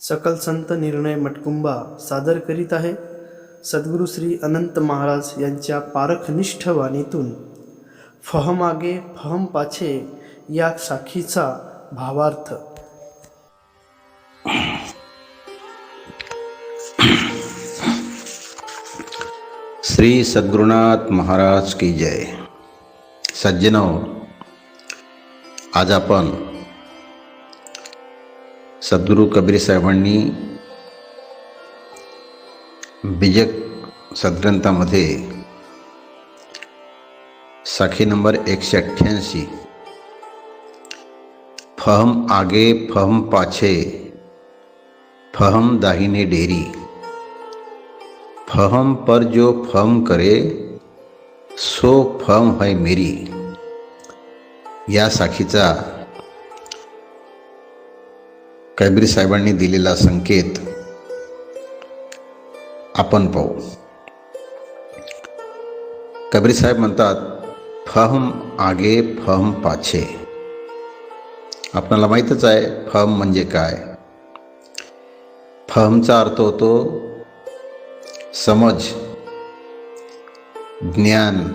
सकल संत निर्णय मटकुंबा सादर करीत आहे. सद्गुरू श्री अनंत महाराज यांच्या पारखनिष्ठ वाणीतून फहमागे फहम पाछे या साखीचा भावार्थ. श्री सद्गुरुनाथ महाराज की जय. सज्जनो आज आपण सद्गुरू कबीर साहेबांनी बीजक सद्ग्रंथामध्ये साखी नंबर एकशे अठ्ठ्याऐंशी फहम आगे फहम पाछे फहम दाहिने डेरी फहम पर जो फहम करे सो फहम है मेरी या साखीचा कबीर साहेबांनी दिलेला संकेत आपण पाहू. कबीर साहेब म्हणतात फहम आगे फहम पाछे. आपणाला माहीतच आहे फहम म्हणजे काय? फहमचा अर्थ होतो समज ज्ञान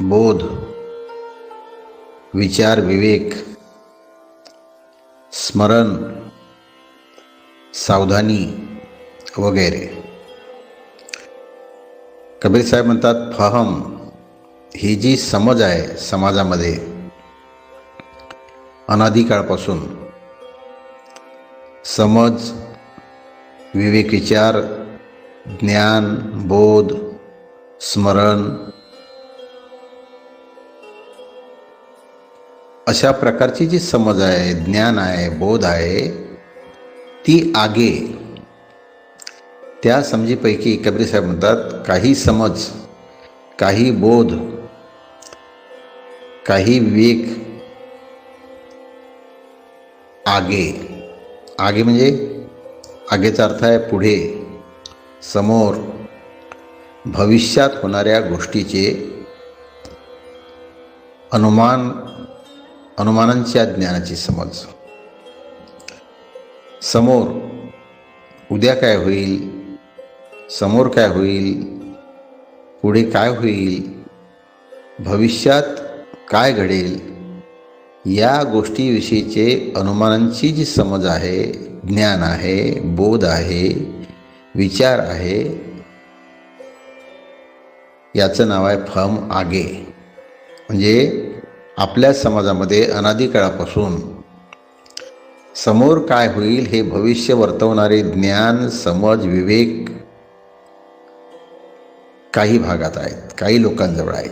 बोध विचार विवेक. स्मरण सावधानी वगैरे. कबीर साहेब म्हणतात फहम ही जी समज आहे समाजामध्ये अनादिकाळपासून समज विवेक विचार ज्ञान बोध स्मरण अशा प्रकारची जी समज आहे ज्ञान आहे बोध आहे ती आगे त्या समजीपैकी कबीर साहेब म्हणतात काही समज काही बोध काही विवेक आगे. आगे म्हणजे आगेचा अर्थ आहे पुढे समोर भविष्यात होणाऱ्या गोष्टीचे अनुमान अनुमानांच्या ज्ञानाची समज. समोर उद्या काय होईल? समोर काय होईल? पुढे काय होईल? भविष्यात काय घडेल? या गोष्टीविषयीचे अनुमानांची जी समज आहे ज्ञान आहे बोध आहे विचार आहे याचं नाव आहे फम आगे. म्हणजे आपल्या समाजामध्ये अनादिकाळापासून समोर काय होईल हे भविष्य वर्तवणारे ज्ञान समज विवेक काही भागात आहेत काही लोकांजवळ आहेत.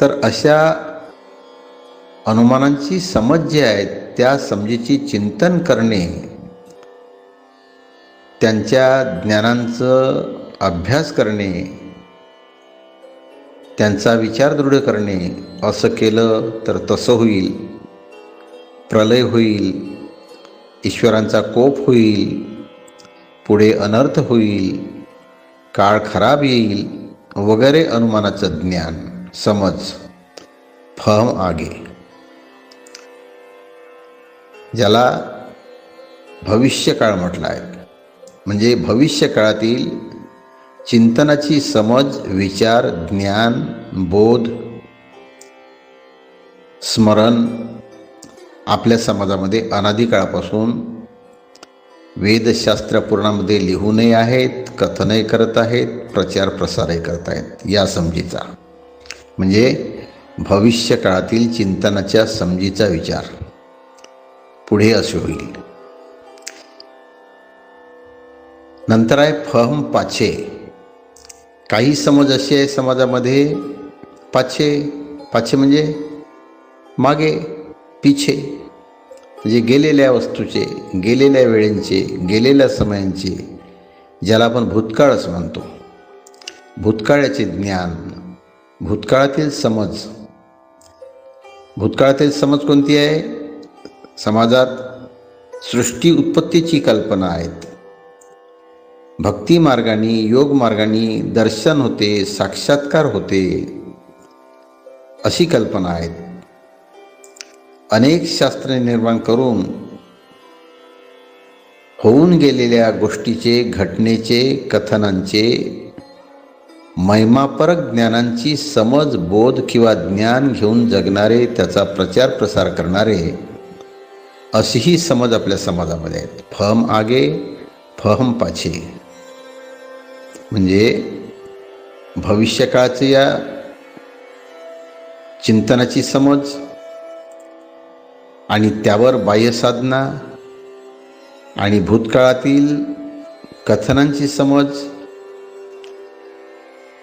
तर अशा अनुमानांची समज जी आहे त्या समजेची चिंतन करणे त्यांच्या ज्ञानांचं अभ्यास करणे त्यांचा विचार दृढ करणे असं केलं तर तसं होईल. प्रलय होईल. ईश्वरांचा कोप होईल. पुढे अनर्थ होईल. काळ खराब येईल. वगैरे अनुमानाचं ज्ञान. समज. फहम आगे. ज्याला भविष्यकाळ म्हटला आहे म्हणजे भविष्यकाळातील चिंतनाची समज विचार ज्ञान बोध स्मरण आपल्या समाजामध्ये अनादिकाळापासून वेदशास्त्र पुराणामध्ये लिहूनही आहेत कथनही करत आहेत प्रचार प्रसारही करत आहेत. या समजीचा. म्हणजे भविष्य काळातील चिंतनाच्या समजीचा विचार. पुढे असे होईल. नंतर आहे फहम पाचे. काही समज असे आहे समाजामध्ये पाचशे पाचशे म्हणजे मागे पिछे. म्हणजे गेलेल्या वस्तूचे गेलेल्या वेळेंचे गेलेल्या समयांचे ज्याला आपण भूतकाळच म्हणतो. भूतकाळाचे ज्ञान भूतकाळातील समज. भूतकाळातील समज कोणती आहे? समाजात सृष्टी उत्पत्तीची कल्पना आहेत. भक्ती मार्गाने योग मार्गाने दर्शन होते साक्षात्कार होते. अशी कल्पना आहेत. अनेक शास्त्रे निर्माण करून होऊन गेलेल्या गोष्टीचे घटनेचे कथनांचे महिमापरक ज्ञानांची समज बोध किंवा ज्ञान घेऊन जगणारे त्याचा प्रचार प्रसार करणारे अशीही समज आपल्या समाजामध्ये आहेत. फहम आगे फहम पाछे. म्हणजे भविष्यकाळाच्या या चिंतनाची समज आणि त्यावर बाह्यसाधना आणि भूतकाळातील कथनांची समज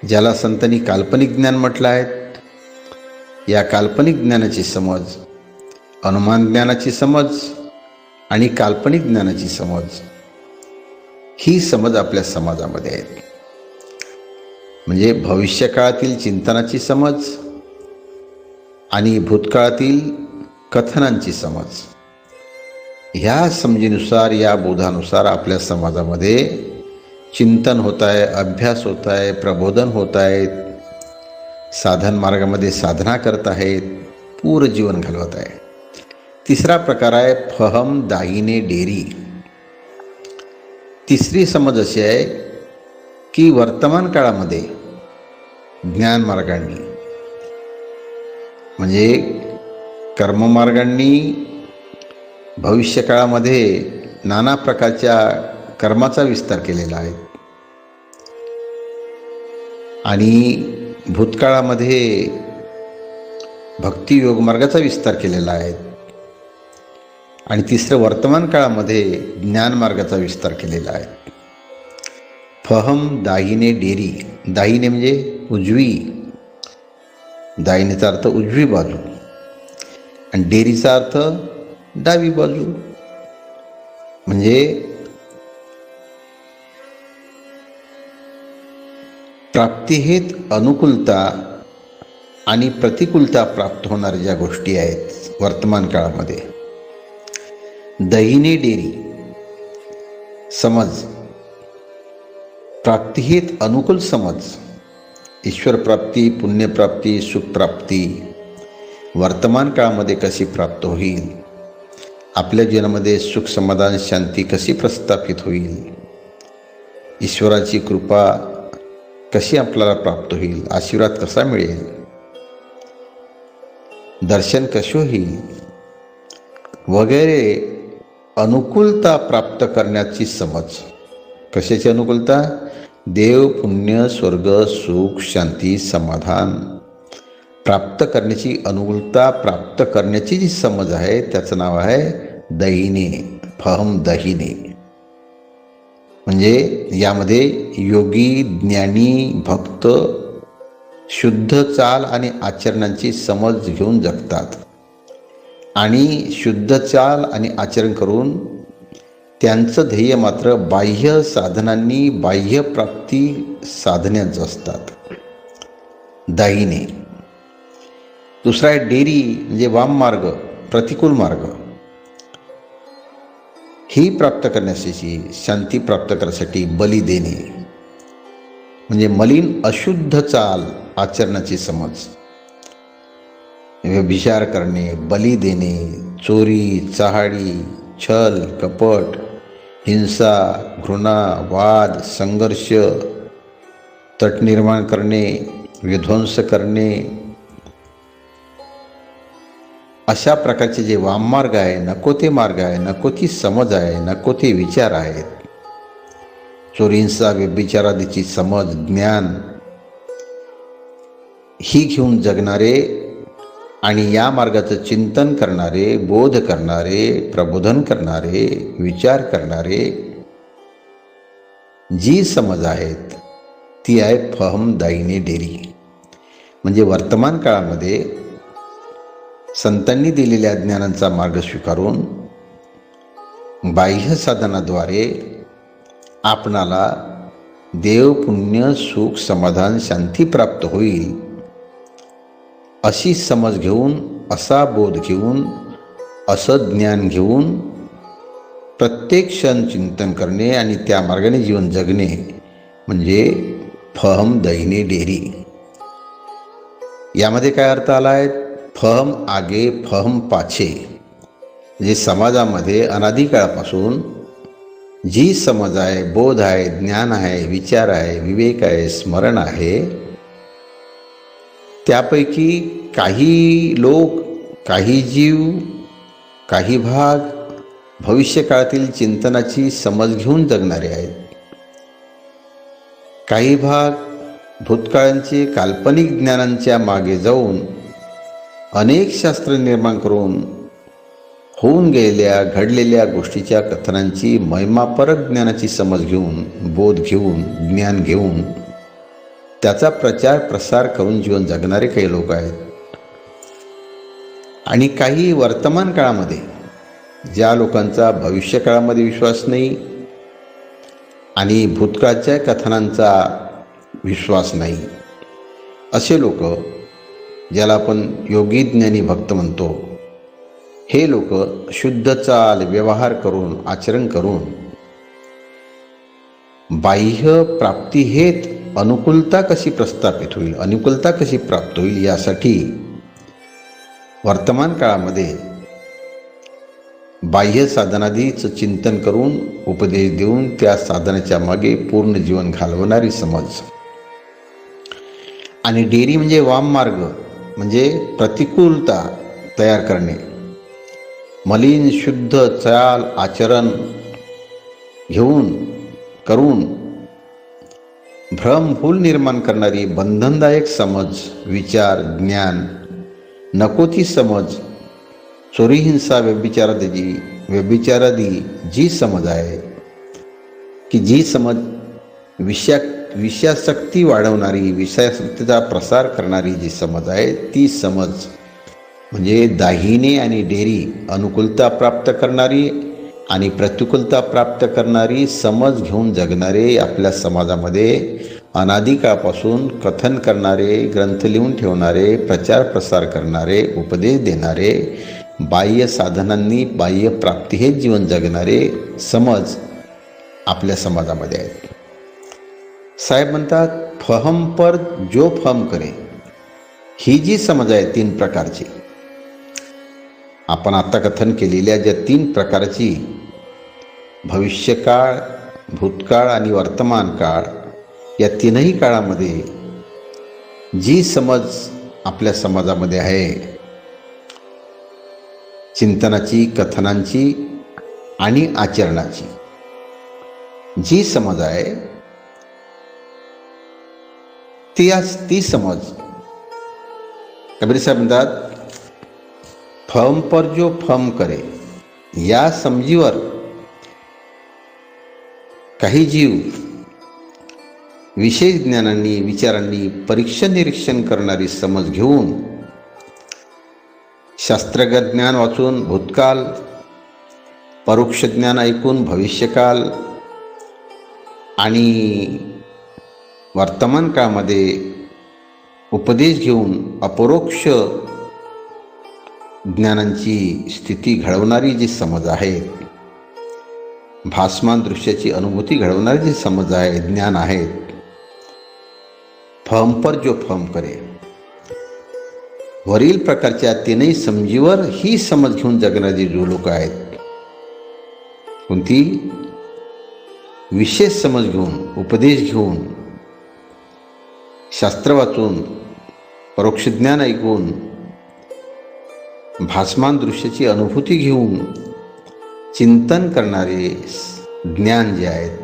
ज्याला संतांनी काल्पनिक ज्ञान म्हटलं आहे या काल्पनिक ज्ञानाची समज अनुमान ज्ञानाची समज आणि काल्पनिक ज्ञानाची समज ही समज आपल्या समाजामध्ये आहे म्हणजे भविष्यकाळातील चिंतनाची समज आणि भूतकाळातील कथनांची समज. ह्या समजीनुसार या बोधानुसार आपल्या समाजामध्ये चिंतन होत आहे अभ्यास होत आहे प्रबोधन होत आहेत साधन मार्गामध्ये साधना करत आहेत पूर जीवन घालवत आहे. तिसरा प्रकार आहे फहम दाहिने डेरी. तिसरी समज अशी आहे की वर्तमान काळामध्ये ज्ञान मार्गांनी म्हणजे कर्ममार्गांनी भविष्यकाळामध्ये नाना प्रकारच्या कर्माचा विस्तार केलेला आहे. आणि भूतकाळामध्ये भक्ती योग मार्गाचा विस्तार केलेला आहे. आणि तिसरं वर्तमान काळामध्ये ज्ञान मार्गाचा विस्तार केलेला आहे. फहम दाहिने डेरी. दाहिने म्हणजे उजवी. दाहिनेचा अर्थ उजवी बाजू. आणि डेरीचा अर्थ डावी बाजू. म्हणजे प्राप्तिहेत अनुकूलता आणि प्रतिकूलता प्राप्त होणाऱ्या ज्या गोष्टी आहेत वर्तमान काळामध्ये. दहिने डेरी. समज प्राप्तिहेत अनुकूल समज. ईश्वर प्राप्ती पुण्यप्राप्ती सुखप्राप्ती वर्तमान काळामध्ये कशी प्राप्त होईल? आपल्या जीवनामध्ये सुख समाधान शांती कशी प्रस्थापित होईल? ईश्वराची कृपा कशी आपल्याला प्राप्त होईल? आशीर्वाद कसा मिळेल? दर्शन कसे होईल? वगैरे अनुकूलता प्राप्त करण्याची समज. कशाची अनुकूलता? देव पुण्य स्वर्ग सुख शांती समाधान प्राप्त करण्याची अनुकूलता प्राप्त करण्याची जी समज आहे त्याचं नाव आहे दहिने फहम दहिने. म्हणजे यामध्ये योगी ज्ञानी भक्त शुद्ध चाल आणि आचरणांची समज घेऊन जगतात. आणि शुद्ध चाल आणि आचरण करून त्यांचं ध्येय मात्र बाह्य साधनांनी बाह्य प्राप्ती साधण्याचं असतात. दाहिने दुसरा आहे डेरी म्हणजे वाम मार्ग प्रतिकूल मार्ग. ही प्राप्त करण्यासाठी शांती प्राप्त करण्यासाठी बली देणे म्हणजे मलिन अशुद्ध चाल आचरणाची समज. व्यभिचार करणे बली देणे चोरी चहाडी छल कपट हिंसा घृणा वाद संघर्ष तट निर्माण करणे विध्वंस करणे अशा प्रकारचे जे वाममार्ग आहे नको ते मार्ग आहे नको ती समज आहे नको ते विचार आहेत. चोरींचा व्यभिचारादीची समज ज्ञान ही घेऊन जगणारे आणि या मार्गाचं चिंतन करणारे बोध करणारे प्रबोधन करणारे विचार करणारे जी समज आहेत ती आहे फहम दाईने डेरी. म्हणजे वर्तमान काळामध्ये संतांनी दिलेल्या ज्ञानांचा मार्ग स्वीकारून बाह्य साधनाद्वारे आपणाला देव पुण्य सुख समाधान शांती प्राप्त होईल अशी समज घेऊन असा बोध घेऊन असं ज्ञान घेऊन प्रत्येक क्षण चिंतन करणे आणि त्या मार्गाने जीवन जगणे म्हणजे फहम दहिने डेरी. यामध्ये काय अर्थ आला आहे फहम आगे फहम पाछे. जे समाजामध्ये अनादिकाळापासून जी समज आहे बोध आहे ज्ञान आहे विचार आहे विवेक आहे स्मरण आहे त्यापैकी काही लोक काही जीव काही भाग भविष्यकाळातील चिंतनाची समज घेऊन जगणारे आहेत. काही भाग भूतकाळांचे काल्पनिक ज्ञानांच्या मागे जाऊन अनेक शास्त्र निर्माण करून होऊन गेलेल्या घडलेल्या गोष्टीच्या कथनांची महिमापरक ज्ञानाची समज घेऊन बोध घेऊन ज्ञान घेऊन त्याचा प्रचार प्रसार करून जीवन जगणारे काही लोक आहेत. आणि काही वर्तमान काळामध्ये ज्या लोकांचा भविष्य काळामध्ये विश्वास नाही आणि भूतकाळच्या कथनांचा विश्वास नाही असे लोक ज्याला आपण योगी ज्ञानी भक्त म्हणतो हे लोक शुद्ध चाल व्यवहार करून आचरण करून बाह्य प्राप्ती हेत अनुकूलता कशी प्रस्थापित होईल अनुकूलता कशी प्राप्त होईल यासाठी वर्तमान काळामध्ये बाह्य साधनादीचं चिंतन करून उपदेश देऊन त्या साधनाच्या मागे पूर्ण जीवन घालवणारी समज. आणि डेअरी म्हणजे वाम मार्ग म्हणजे प्रतिकूलता तयार करणे. मलिन शुद्ध चाल आचरण घेऊन करून भ्रमभूल निर्माण करणारी बंधनदायक समज विचार ज्ञान नको ती समज चोरी हिंसा व्यभिचारादी व्यभिचारादी जी समज आहे की जी समज विषया विषयासक्ती वाढवणारी विषयासक्तीचा प्रसार करणारी जी समज आहे ती समज म्हणजे दाहिने आणि डेरी अनुकूलता प्राप्त करणारी आणि प्रतिकूलता प्राप्त करणारी समज घेऊन जगणारे आपल्या समाजामध्ये अनादिकापासून कथन करणारे ग्रंथ लिहून ठेवणारे प्रचार प्रसार करणारे उपदेश देणारे बाह्य साधनांनी बाह्य प्राप्ती हे जीवन जगणारे समज आपल्या समाजामध्ये आहेत. साहेब म्हणतात फहम पर जो फहम करे ही जी समज आहे तीन प्रकारची. आपण आता कथन केलेल्या ज्या तीन प्रकारची भविष्यकाळ भूतकाळ आणि वर्तमान काळ या तीनही काळामध्ये जी समज आपल्या समाजामध्ये आहे चिंतनाची कथनांची आणि आचरणाची जी समज आहे ती आज ती समज कबीर साहेब म्हणतात फम पर जो फम करे या समजीवर काही जीव विशेष ज्ञानांनी विचारांनी परीक्षा निरीक्षण करणारी समज घेऊन शास्त्रगत ज्ञान वाचून भूतकाल परोक्ष ज्ञान ऐकून भविष्यकाल आणि वर्तमान काळामध्ये उपदेश घेऊन अपरोक्ष ज्ञानांची स्थिती घडवणारी जी समज आहे भासमान दृश्याची अनुभूती घडवणारी जी समज आहे ज्ञान आहे फम पर जो फम करे. वरील प्रकारच्या तीनही समजीवर ही समज घेऊन जगणारे जो लोक आहेत कोणती? विशेष समज घेऊन उपदेश घेऊन शास्त्र वाचून परोक्ष ज्ञान ऐकून भासमान दृश्याची अनुभूती घेऊन चिंतन करणारे ज्ञान जे आहेत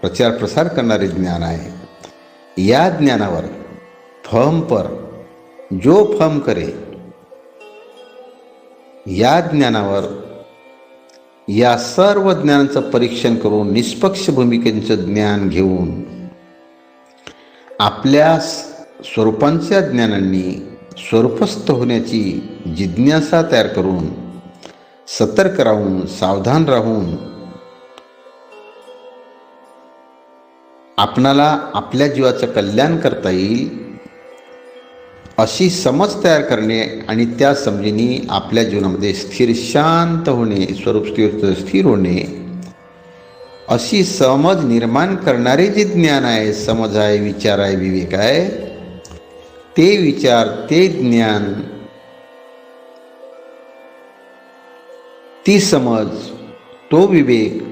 प्रचार प्रसार करणारे ज्ञान आहे या ज्ञानावर फम पर जो फम करे या ज्ञानावर या सर्व ज्ञानाचं परीक्षण करून निष्पक्ष भूमिकेचं ज्ञान घेऊन आपल्या स्वरूपांच्या ज्ञानांनी स्वरूपस्थ होण्याची जिज्ञासा तयार करून सतर्क राहून सावधान राहून आपणाला आपल्या जीवाचं कल्याण करता येईल अशी समज तयार करणे आणि त्या समजीने आपल्या जीवनामध्ये स्थिर शांत होणे स्वरूप स्थिर स्थिर होणे अशी समज निर्माण करणारे जे ज्ञान आहे समज आहे विचार आहे विवेक आहे ते विचार ते ज्ञान ती समज तो विवेक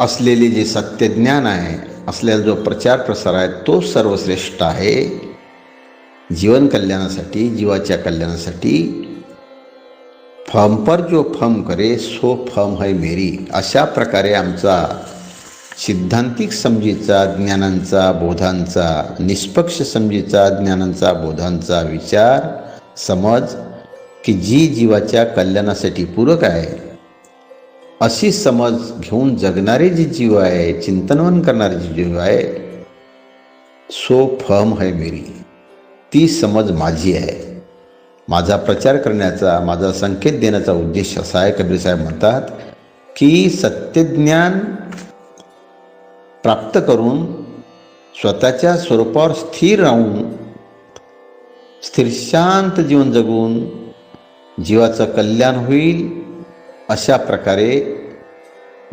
असलेले जे सत्यज्ञान आहे असलेला जो प्रचार प्रसार आहे तो सर्वश्रेष्ठ आहे. जीवन कल्याणासाठी जीवाच्या कल्याणासाठी फम पर जो फम करे सो फम है मेरी. अशा प्रकारे आमचा सिद्धांतिक समजीचा ज्ञानांचा बोधांचा निष्पक्ष समजीचा ज्ञानांचा बोधांचा विचार समज की जी जीवाच्या कल्याणासाठी पूरक आहे. अशी समज घेऊन जगणारे जे जीव आहे चिंतनवन करणारे जे जीव आहे सो फम है मेरी. ती समज माझी आहे. माझा प्रचार करण्याचा माझा संकेत देण्याचा उद्देश असा आहे कबीर साहेब म्हणतात की सत्यज्ञान प्राप्त करून स्वतःच्या स्वरूपावर स्थिर राहून स्थिर शांत जीवन जगून जीवाचं कल्याण होईल अशा प्रकारे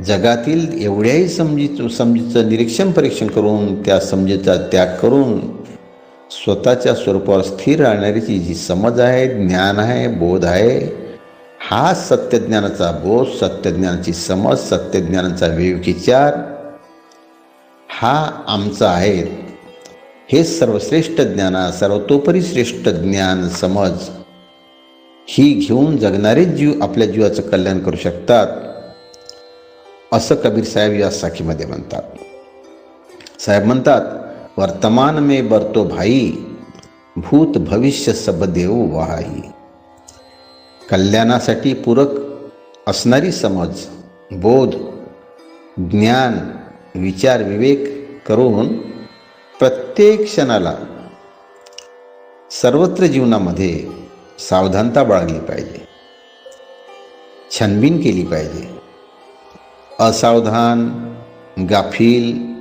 जगातील एवढ्याही समजी समजीचं निरीक्षण परीक्षण करून त्या समजीचा त्याग करून स्वतःच्या स्वरूपावर स्थिर राहणारीची जी समज आहे ज्ञान आहे बोध आहे हा सत्यज्ञानाचा बोध सत्यज्ञानाची समज सत्यज्ञानाचा विवेकविचार हा आमचा आहे. हे सर्वश्रेष्ठ ज्ञान सर्वतोपरी श्रेष्ठ ज्ञान समज ही घेऊन जगणारेच जीव आपल्या जीवाचं कल्याण करू शकतात. असं कबीर साहेब या साखीमध्ये म्हणतात. साहेब म्हणतात वर्तमान मे बरतो भाई भूत भविष्य सब देव वहाई कल्याणासाठी पूरक असणारी समज बोध ज्ञान विचार विवेक करून प्रत्येक क्षणाला सर्वत्र जीवनामध्ये सावधानता बाळगली पाहिजे. छानबीन केली पाहिजे. असावधान गाफील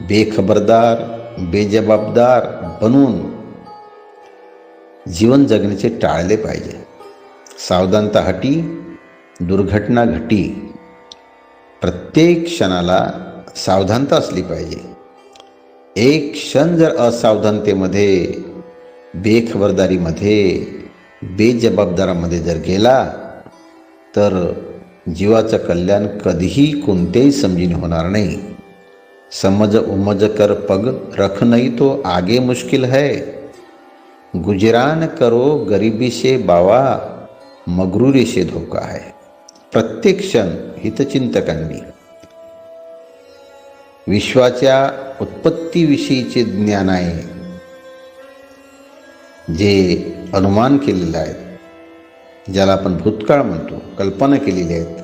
बेखबरदार बेजबाबदार बनून जीवन जगण्याचे टाळले पाहिजे. सावधानता हटी दुर्घटना घटी. प्रत्येक क्षणाला सावधानता असली पाहिजे. एक क्षण जर असावधानतेमध्ये बेखबरदारीमध्ये बेजबाबदारामध्ये जर गेला तर जीवाचं कल्याण कधीही कोणत्याही समजीने होणार नाही. समज उमज कर पग रख नाही तो आगे मुश्किल है. गुजरान करो गरिबी से बावा मगरुरी से धोका है. प्रत्येक क्षण हितचिंतकांनी. विश्वाच्या उत्पत्तीविषयीचे ज्ञान आहे. जे अनुमान केलेलं आहे ज्याला आपण भूतकाळ म्हणतो कल्पना केलेली आहेत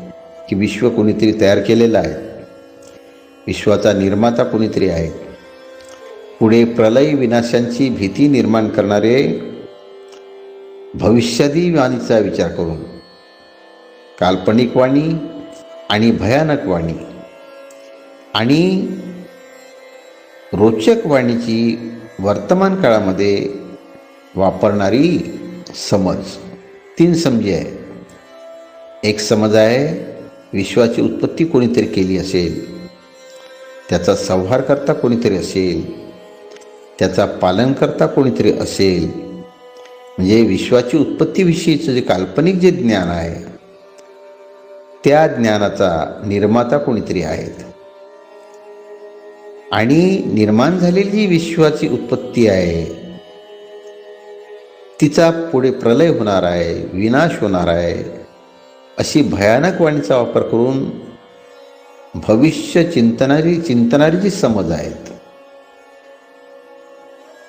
की विश्व कोणीतरी तयार केलेलं आहे विश्वाचा निर्माता कोणीतरी आहे पुढे प्रलय विनाशांची भीती निर्माण करणारे भविष्यादी वाणीचा विचार करून काल्पनिक वाणी आणि भयानक वाणी आणि रोचक वाणीची वर्तमान काळामध्ये वापरणारी समज. तीन समजी आहे. एक समज आहे विश्वाची उत्पत्ती कोणीतरी केली असेल त्याचा संहार करता कोणीतरी असेल त्याचा पालन करता कोणीतरी असेल म्हणजे विश्वाची उत्पत्तीविषयीचं जे काल्पनिक जे ज्ञान आहे त्या ज्ञानाचा निर्माता कोणीतरी आहेत. आणि निर्माण झालेली जी विश्वाची उत्पत्ती आहे तिचा पुढे प्रलय होणार आहे विनाश होणार आहे अशी भयानक वाणीचा वापर करून भविष्य चिंतनारी चिंतनारी जी समज आहेत.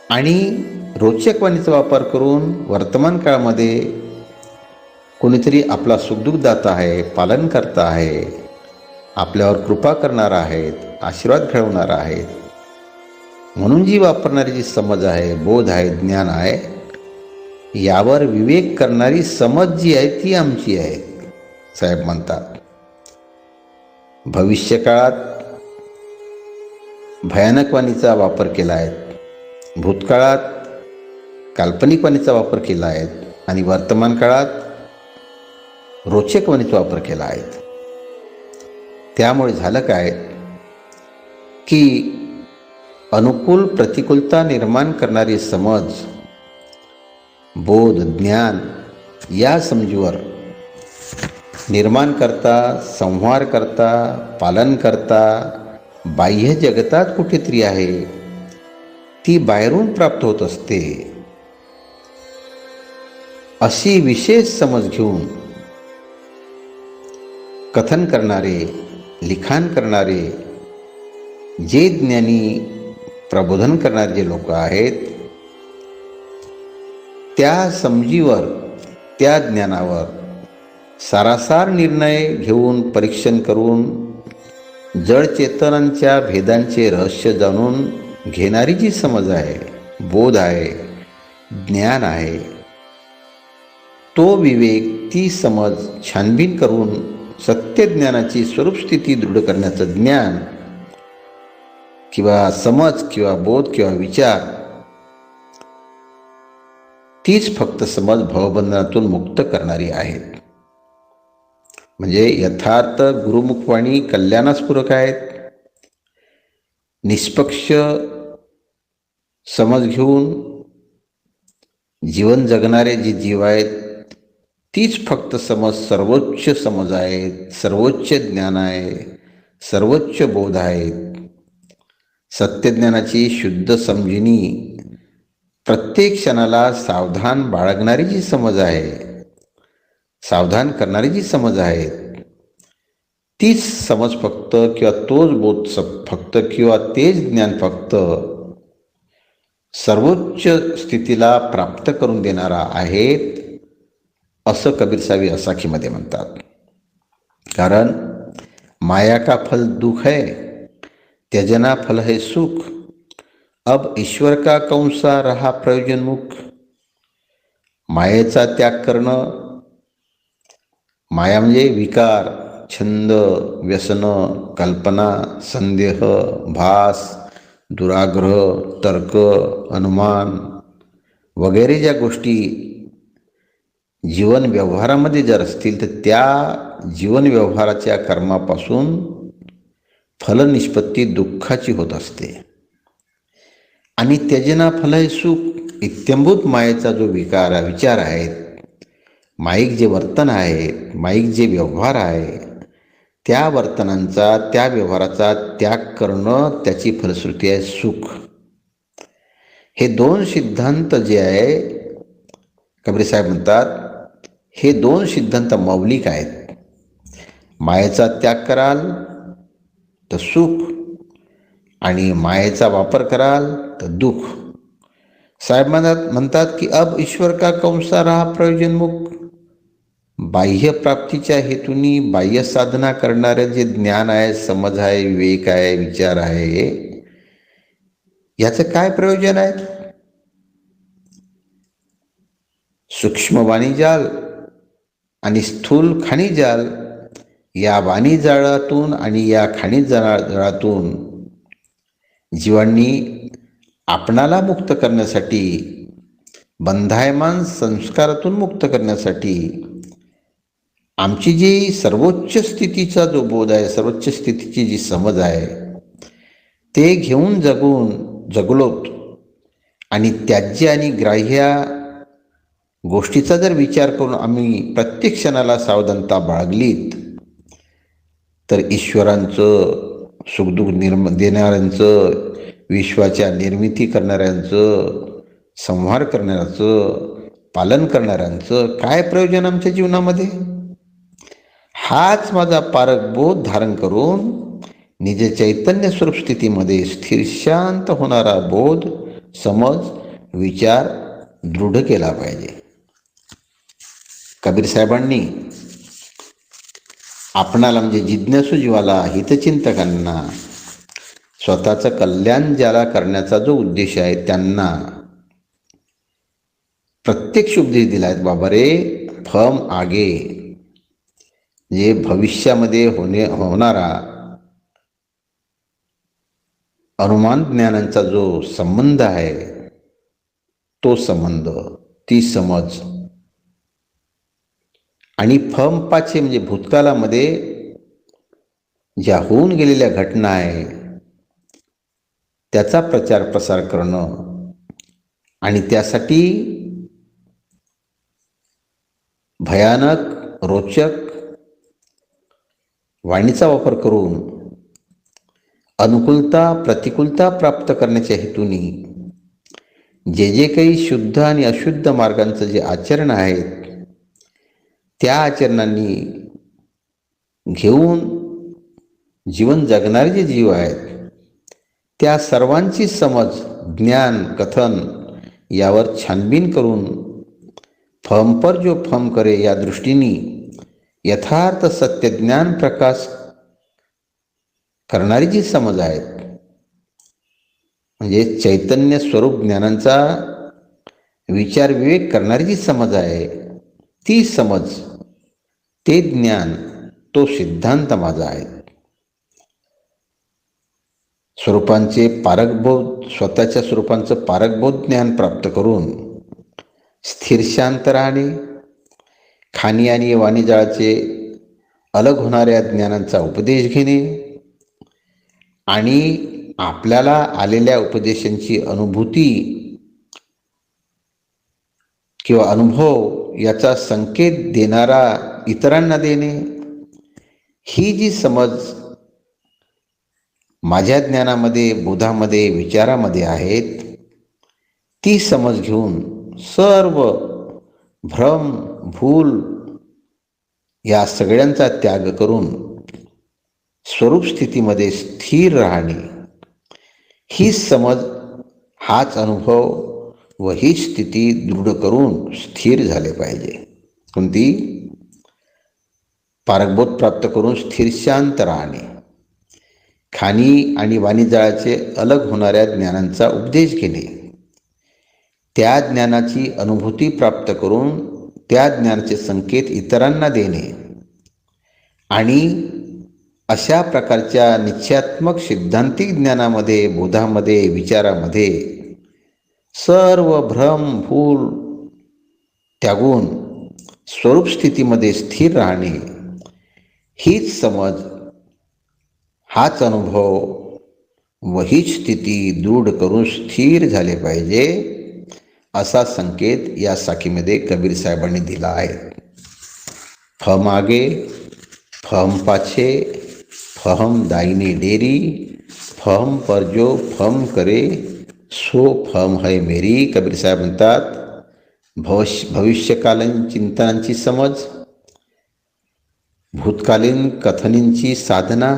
आणि रोचक वाणीचा वापर करून वर्तमान काळामध्ये कोणीतरी आपला सुखदुःखदाता आहे पालन करता आहे आपल्यावर कृपा करणारा आहेत आशीर्वाद घडवणार आहेत. म्हणून जी वापरणारी जी समज आहे बोध आहे ज्ञान आहे यावर विवेक करणारी समज जी आहे ती आमची आहे. साहेब म्हणतात भविष्यकाळात भयानकवाणीचा वापर केला आहे. भूतकाळात काल्पनिक वाणीचा वापर केला आहे. आणि वर्तमान काळात रोचक वाणीचा वापर केला आहे. त्यामुळे झालं काय? की अनुकूल प्रतिकूलता निर्माण करणारी समज बोध, ज्ञान या समजूवर. निर्माण करता संहार करता पालन करता बाह्य जगतात कुठेतरी आहे. ती बाहेरून प्राप्त होत असते. अशी विशेष समज घेऊन कथन करणारे, लिखाण करणारे, जे ज्ञानी प्रबोधन करणारे जे लोक आहेत त्या समजीवर त्या ज्ञानावर सारासार निर्णय घेऊन परीक्षण करून जड चेतनांच्या भेदांचे रहस्य जाणून घेणारी जी समज आहे बोध आहे ज्ञान आहे तो विवेक ती समज छानबीन करून सत्यज्ञानाची स्वरूपस्थिती दृढ करण्याचं ज्ञान किंवा समज किंवा बोध किंवा विचार तीच फक्त समज भवबंधनातून मुक्त करणारी आहेत. म्हणजे यथार्थ गुरुमुखवाणी कल्याणास्पूरक आहेत. निष्पक्ष समज घेऊन जीवन जगणारे जे जीव आहेत तीच फक्त समज सर्वोच्च समज आहेत सर्वोच्च ज्ञान आहे सर्वोच्च बोध आहेत. सत्यज्ञानाची शुद्ध समजिनी प्रत्येक क्षणाला सावधान बाळगणारी जी समज आहे सावधान करणारी जी समज आहे तीच समज फक्त किंवा तोच बोध स- फक्त किंवा तेच ज्ञान फक्त सर्वोच्च स्थितीला प्राप्त करून देणारा आहेत असं कबीर सावी असाखीमध्ये म्हणतात. कारण माया का फल दुःख है त्यजना फल है सुख. अब ईश्वर का कंसा रहा प्रयोजनमुख मायेचा त्याग करणं माया म्हणजे विकार छंद व्यसन कल्पना संदेह भास दुराग्रह तर्क अनुमान वगैरे ज्या गोष्टी जीवन व्यवहारामध्ये जर असतील तर त्या जीवन व्यवहाराच्या कर्मापासून फलनिष्पत्ती दुःखाची होत असते. आणि त्यजना फल हे सुख इत्यंभूत मायेचा जो विकार विचार आहेत माईक जे वर्तन आहे माईक जे व्यवहार आहे त्या वर्तनांचा त्या व्यवहाराचा त्याग करणं त्याची फलश्रुती आहे सुख. हे दोन सिद्धांत जे आहे कबीर साहेब म्हणतात हे दोन सिद्धांत मौलिक आहेत. मायेचा त्याग कराल तर सुख. आणि मायेचा वापर कराल तर दुःख. साहेब म्हणतात म्हणतात की अब ईश्वर का कंसा राहा प्रयोजनमुख बाह्य प्राप्तीच्या हेतूनी बाह्य साधना करणारं जे ज्ञान आहे समज आहे विवेक आहे विचार आहे याचं काय प्रयोजन आहे? सूक्ष्म वाणीजाल आणि स्थूल खाणीजाल या वाणीजाळातून आणि या खाणीजाळातून जीवांनी आपणाला मुक्त करण्यासाठी बंधायमान संस्कारातून मुक्त करण्यासाठी आमची जी सर्वोच्च स्थितीचा जो बोध आहे सर्वोच्च स्थितीची जी समज आहे ते घेऊन जगून जगलोत आणि त्याज्य आणि ग्राह्य गोष्टीचा जर विचार करून आम्ही प्रत्येक क्षणाला सावधानता बाळगलीत तर ईश्वरांचं सुखदुःख निर्म देणाऱ्यांचं विश्वाच्या निर्मिती करणाऱ्यांचं संहार करणाऱ्याचं पालन करणाऱ्यांचं काय प्रयोजन आमच्या जीवनामध्ये? हाच माझा पारक बोध धारण करून निज चैतन्य स्वरूप स्थितीमध्ये स्थिर शांत होणारा बोध समज विचार दृढ केला पाहिजे. कबीर साहेबांनी आपणाला म्हणजे जिज्ञासू जीवाला हितचिंतकांना स्वतःचं कल्याण ज्याला करण्याचा जो उद्देश आहे त्यांना प्रत्यक्ष उपदेश दिला आहेत बाबा रे फम आगे. जे भविष्यामध्ये होणे होणारा अनुमान ज्ञानांचा जो संबंध आहे तो संबंध ती समज आणि फम पाचशे म्हणजे भूतकालामध्ये ज्या होऊन गेलेल्या घटना आहे त्याचा प्रचार प्रसार करणं आणि त्यासाठी भयानक रोचक वाणीचा वापर करून अनुकूलता प्रतिकूलता प्राप्त करण्याच्या हेतूने जे जे काही शुद्ध आणि अशुद्ध मार्गांचं जे आचरण आहेत त्या आचरणांनी घेऊन जीवन जगणारे जे जीव आहेत त्या सर्वांची समज ज्ञान कथन यावर छानबीन करून फमपर जो फम करे या दृष्टीने यथार्थ सत्यज्ञान प्रकाश करणारी जी समज आहेत म्हणजे चैतन्य स्वरूप ज्ञानांचा विचार विवेक करणारी जी समज आहे ती समज ते ज्ञान तो सिद्धांत माझा आहे. स्वरूपांचे पारकबोध स्वतःच्या स्वरूपांचं पारकबोध ज्ञान प्राप्त करून स्थिर शांत राहणे खाणी आणि वाणीजाळाचे अलग होणाऱ्या ज्ञानांचा उपदेश घेणे आणि आपल्याला आलेल्या उपदेशांची अनुभूती किंवा अनुभव याचा संकेत देणारा इतरांना देणे ही जी समज माझ्या ज्ञानामध्ये बोधामध्ये विचारामध्ये आहेत ती समज घेऊन सर्व भ्रम भूल या सगळ्यांचा त्याग करून स्वरूप स्थितीमध्ये स्थिर राहणे ही समज हाच अनुभव व ही स्थिती दृढ करून स्थिर झाले पाहिजे. कोणती? पारकबोध प्राप्त करून स्थिर शांत राहणे. खाणी आणि वाणीजाळाचे अलग होणाऱ्या ज्ञानांचा उपदेश घेणे. त्या ज्ञानाची अनुभूती प्राप्त करून त्या ज्ञानाचे संकेत इतरांना देणे. आणि अशा प्रकारच्या निश्चयात्मक सिद्धांतिक ज्ञानामध्ये बोधामध्ये विचारामध्ये सर्व भ्रम भूल त्यागून स्वरूप स्थितीमध्ये स्थिर राहणे. हीच समज हाच अनुभव व हीच स्थिती दृढ करून स्थिर झाले पाहिजे असा संकेत या साखीमध्ये कबीर साहेबांनी दिला आहे. फम आगे फम पाछे फहम दाईने डेरी फम पर जो फम करे सो फम है मेरी कबीर साहेब म्हणतात. भविष्य भविष्यकालीन चिंतनांची समज भूतकालीन कथनींची साधना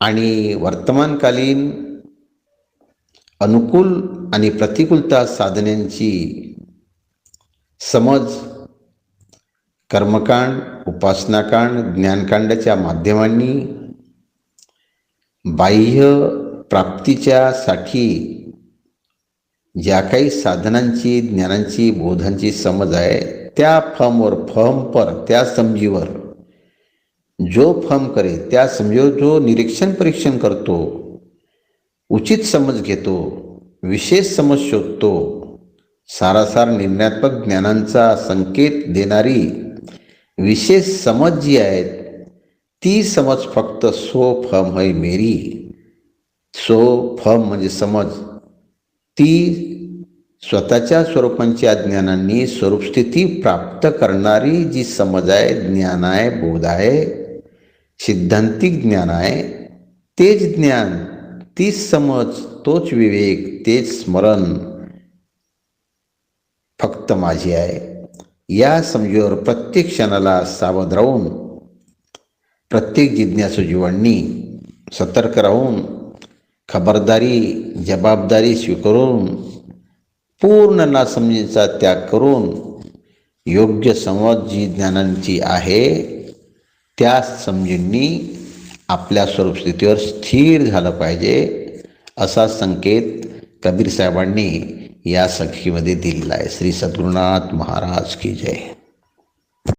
आणि वर्तमानकालीन अनुकूल आणि प्रतिकूलता साधनांची समज कर्मकांड उपासनाकांड ज्ञानकांडाच्या माध्यमांनी बाह्य प्राप्तीच्यासाठी ज्या काही साधनांची ज्ञानांची बोधांची समज आहे त्या फमवर फम पर त्या समजीवर. जो फर्म करे त्या समजीवर जो निरीक्षण परीक्षण करतो उचित समज घेतो विशेष समज शोधतो सारासार निर्णयात्मक ज्ञानांचा संकेत देणारी विशेष समज जी आहेत ती समज फक्त सो फम है मेरी. सो फम म्हणजे समज. ती स्वतःच्या स्वरूपांच्या ज्ञानांनी स्वरूपस्थिती प्राप्त करणारी जी समज आहे ज्ञान आहे बोध आहे सिद्धांतिक ज्ञान आहे तेच ज्ञान तीच समज तोच विवेक तेच स्मरण फक्त माझी आहे. या समजेवर प्रत्येक क्षणाला सावध राहून प्रत्येक जिज्ञासू जीवांनी सतर्क राहून खबरदारी जबाबदारी स्वीकारून पूर्ण नासमजीचा त्याग करून योग्य संवाद जी ज्ञानांची आहे त्या समजींनी आपल्या स्वरूपस्थितीवर स्थिर झालं पाहिजे असा संकेत कबीर साहेबांनी या सखीमध्ये दिलेला आहे. श्री सद्गुरुनाथ महाराज की जय.